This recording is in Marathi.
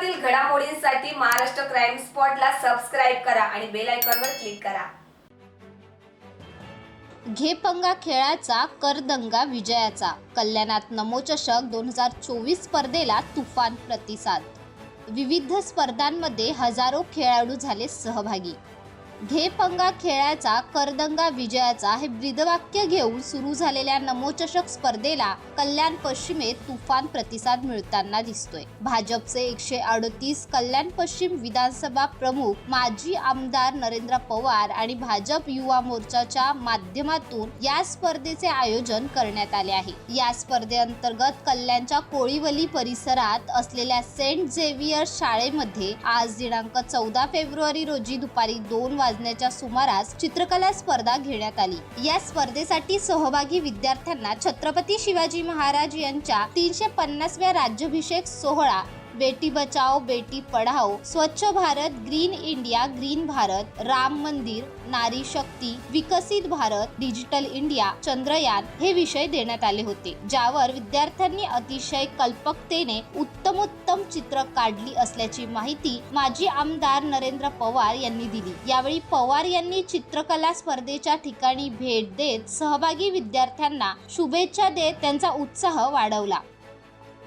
महाराष्ट्रातील घडामोडींसाठी महाराष्ट्र क्राईम स्पॉटला सबस्क्राईब करा आणि बेल आयकॉनवर क्लिक करा. घेपंगा खेळाचा करदंगा विजयाचा. कल्याणात नमोचषक दोन हजार चोवीस स्पर्धेला तुफान प्रतिसाद. विविध स्पर्धांमध्ये हजारो खेळाडू झाले सहभागी. घे पंगा खेळाचा करदंगा विजयाचा हे ब्रीदवाक्य घेऊन सुरू झालेल्या नमोचषक स्पर्धेला कल्याण पश्चिमेत तुफान प्रतिसाद मिळताना दिसतोय. भाजपचे एकशे अडतीस कल्याण पश्चिम विधानसभा प्रमुख माजी आमदार नरेंद्र पवार आणि भाजप युवा मोर्चाच्या माध्यमातून या स्पर्धेचे आयोजन करण्यात आले आहे. या स्पर्धेअंतर्गत कल्याणच्या कोळीवली परिसरात असलेल्या सेंट झेवियर शाळेमध्ये आज दिनांक चौदा फेब्रुवारी रोजी दुपारी दोन वाजता वाजण्याच्या सुमारास चित्रकला स्पर्धा घेण्यात आली. या स्पर्धेसाठी सहभागी विद्यार्थ्यांना छत्रपती शिवाजी महाराज यांच्या तीनशे पन्नासव्या राज्याभिषेक सोहळा बेटी बचाओ बेटी पढाओ स्वच्छ Bharat green India green Bharat Ram मंदिर नारी शक्ती विकसित भारत डिजिटल इंडिया चंद्रयान हे विषय देण्यात आले होते ज्यावर विद्यार्थ्यांनी अतिशय कल्पकतेने उत्तमोत्तम चित्र काढली असल्याची माहिती माजी आमदार नरेंद्र पवार यांनी दिली. यावेळी पवार यांनी चित्रकला स्पर्धेच्या ठिकाणी भेट देत सहभागी विद्यार्थ्यांना शुभेच्छा देत त्यांचा उत्साह वाढवला.